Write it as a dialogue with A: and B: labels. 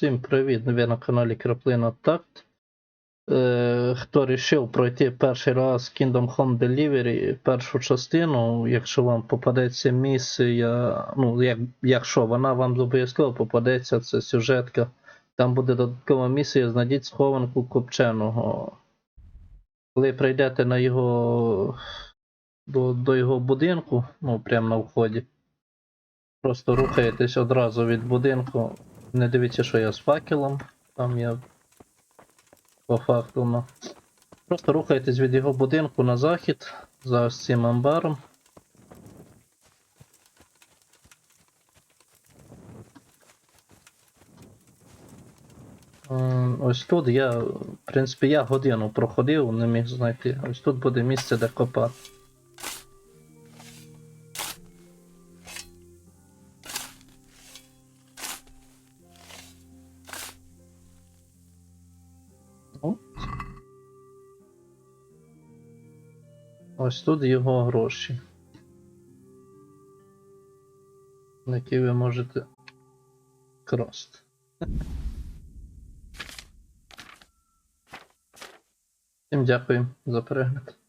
A: Всім привіт! Ви на каналі Краплина Такт. Е, хто рішив пройти перший раз Kingdom Home Delivery першу частину, якщо вам попадеться місія, ну, як, якщо вона вам обов'язково попадеться, це сюжетка. Там буде додаткова місія, знайдіть схованку копченого. Коли прийдете на його до, до його будинку, ну прямо на вході, просто рухаєтесь одразу від будинку. Не дивіться, що я з факелом. Там я по факту. Ну. Просто рухаєтесь від його будинку на захід за ось цим амбаром. Ось тут я, в принципі, я годину проходив, не міг знайти. Ось тут буде місце, де копати. Ну. Ось тут його гроші. на Які ви можете красти. Всім дякую за перегляд.